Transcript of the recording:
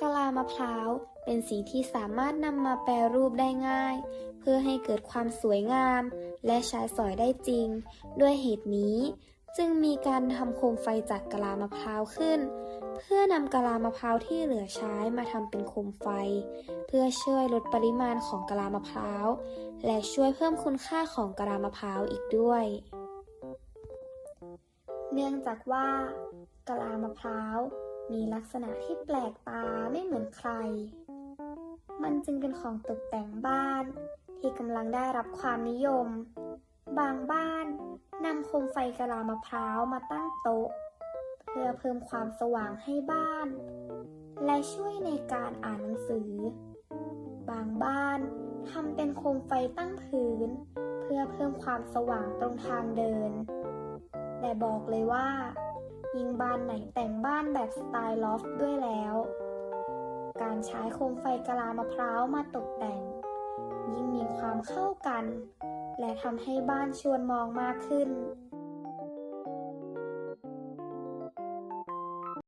กะลามะพร้าว เป็นสีที่สามารถนำมาแปรรูปได้ง่าย เพื่อให้เกิดความสวยงาม และใช้สอยได้จริง ด้วยเหตุนี้จึงมีการทำโคมไฟจากกะลามะพร้าวขึ้น เพื่อนำกะลามะพร้าวที่เหลือใช้มาทำเป็นโคมไฟ เพื่อช่วยลดปริมาณของกะลามะพร้าว และช่วยเพิ่มคุณค่าของกะลามะพร้าวอีกด้วย เนื่องจากว่ากะลามะพร้าว มีลักษณะที่แปลกตาไม่เหมือนใคร มันจึงเป็นของตกแต่งบ้าน ที่กำลังได้รับความนิยม บางบ้านนำโคมไฟกะลามะพร้าวมาตั้งโต๊ะ เพื่อเพิ่มความสว่างให้บ้าน และช่วยในการอ่านหนังสือ บางบ้านทำเป็นโคมไฟตั้งพื้น เพื่อเพิ่มความสว่างตรงทางเดิน แต่บอกเลยว่า ยิ่งบ้านไหนแต่งบ้านแบบสไตล์ลอฟต์ด้วยแล้ว การใช้โคมไฟกะลามะพร้าวมาตกแต่ง ยิ่งมีความเข้ากัน และทำให้บ้านชวนมองมากขึ้น